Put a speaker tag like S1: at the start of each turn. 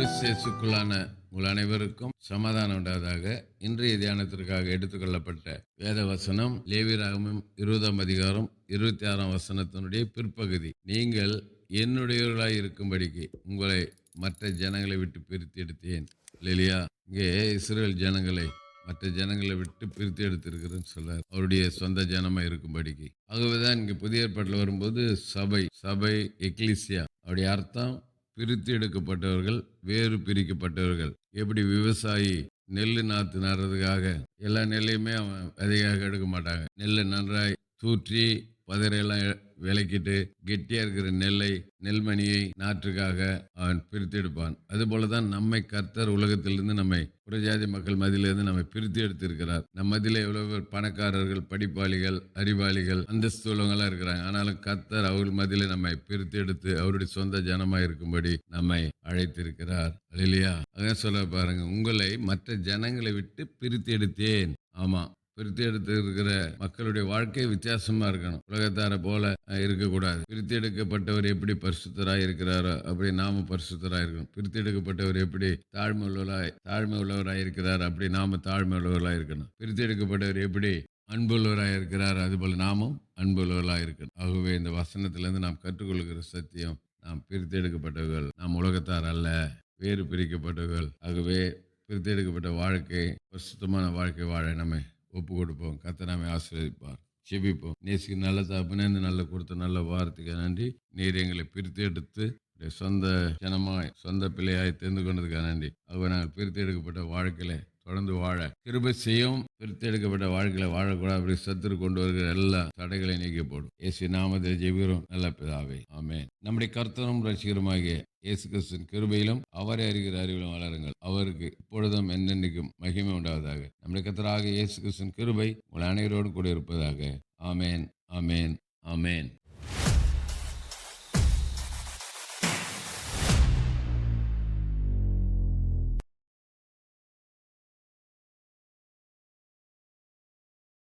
S1: கிறிஸ்தியசுக்குள்ளான உங்கள் அனைவருக்கும் சமாதானம் உண்டாவதாக இன்றைய தியானத்திற்காக எடுத்துக்கொள்ளப்பட்ட வேத வசனம் லேவிராகமும் இருபதாம் அதிகாரம் இருபத்தி ஆறாம் வசனத்தினுடைய பிற்பகுதி. நீங்கள் என்னுடையவர்களாய் இருக்கும்படிக்கு உங்களை மற்ற ஜனங்களை விட்டு பிரித்து எடுத்தேன். இல்லையா இங்கே இஸ்ரேல் ஜனங்களை மற்ற ஜனங்களை விட்டு பிரித்து எடுத்திருக்கிறேன்னு சொல்றார். அவருடைய சொந்த ஜனமா இருக்கும்படிக்கு. ஆகவேதான் இங்கே புதிய ஏற்பாட்டில் வரும்போது சபை சபை எக்லிசியா. அவருடைய அர்த்தம் பிரித்து எடுக்கப்பட்டவர்கள் வேறு பிரிக்கப்பட்டவர்கள். எப்படி விவசாயி நெல் நாற்று நடுறதுக்காக எல்லா நெல்லையுமே அவன் விதையாக எடுக்க மாட்டாங்க. நெல்லை நன்றாய் தூற்றி பதரையெல்லாம் விளக்கிட்டு கெட்டியா இருக்கிற நெல்லை நெல்மணியை நாற்றுக்காக அவன் பிரித்து எடுப்பான். அதுபோல தான் நம்மை கர்த்தர் உலகத்திலிருந்து நம்மை புறஜாதி மக்கள் மதியிலிருந்து நம்மை பிரித்து எடுத்திருக்கிறார். நம் மதியில எவ்வளவு பேர் பணக்காரர்கள் படிப்பாளிகள் அறிவாளிகள் அந்தஸ்து உள்ளவங்களாம் இருக்கிறாங்க. ஆனாலும் கர்த்தர் அவர்கள் மதியில நம்மை பிரித்து எடுத்து அவருடைய சொந்த ஜனமாக இருக்கும்படி நம்மை அழைத்திருக்கிறார். இல்லையா அதான் சொல்ல பாருங்க உங்களை மற்ற ஜனங்களை விட்டு பிரித்து எடுத்தேன். ஆமாம் பிரித்து எடுத்து இருக்கிற மக்களுடைய வாழ்க்கை வித்தியாசமா இருக்கணும். உலகத்தார போல இருக்கக்கூடாது. பிரித்து எடுக்கப்பட்டவர் எப்படி பரிசுத்தராய் இருக்கிறாரோ அப்படி நாம பரிசுத்தராய் இருக்கணும் பிரித்து எடுக்கப்பட்டவர் எப்படி தாழ்மை உள்ளவராய் தாழ்மை உள்ளவராய் இருக்கிறார் அப்படி நாம தாழ்மை உள்ளவர்களாய் இருக்கணும் பிரித்து எடுக்கப்பட்டவர் எப்படி அன்புள்ளவராக இருக்கிறார் அதுபோல் நாமும் அன்புள்ளவர்களாக இருக்கணும் ஆகவே இந்த வசனத்திலேருந்து நாம் கற்றுக்கொள்கிற சத்தியம் நாம் பிரித்து எடுக்கப்பட்டவர்கள் நாம் உலகத்தார் அல்ல வேறு பிரிக்கப்பட்டவர்கள். ஆகவே பிரித்து எடுக்கப்பட்ட வாழ்க்கை பிரசுத்தமான வாழ்க்கை வாழ நம்ம ஒப்பு கொடுப்போம் கத்த ஆசிரியப்பார் செபிப்போம் நேசிக்கு நல்ல தாப்புனே இந்த நல்ல கொடுத்த நல்ல வாரத்துக்கு நன்றி. நீர் எங்களை பிரித்து எடுத்து சொந்த ஜனமாய் சொந்த பிள்ளையாய் தெரிந்து கொண்டதுக்காக நன்றி. ஆகவே நாங்கள் பிரித்து எடுக்கப்பட்ட வாழ்க்கையில தொடர்ந்து வாழ. கிருபை செய்யும் பிரித்தெடுக்கப்பட்ட வாழ்க்கையில வாழக்கூடாது. அப்படி சத்துரு கொண்டு வருகிற எல்லா தடைகளை நீக்கி போடும். இயேசு நாமத்தில் ஜெபிக்கிறோம். நல்ல பிதாவே. ஆமே நம்முடைய கர்த்தரும் ரசிகருமாகிய இயேசு கிறிஸ்துவின் கிருபையிலும் அவரை அறிகிற அறிவிலும் வளருங்கள். அவருக்கு இப்பொழுதும் என்னென்னைக்கும் மகிமை உண்டாவதாக. நம்முடைய கர்த்தராக இயேசு கிறிஸ்துவின் கிருபை உங்கள் அனைவரோடு கூட இருப்பதாக. ஆமேன். ஆமேன். ஆமேன்.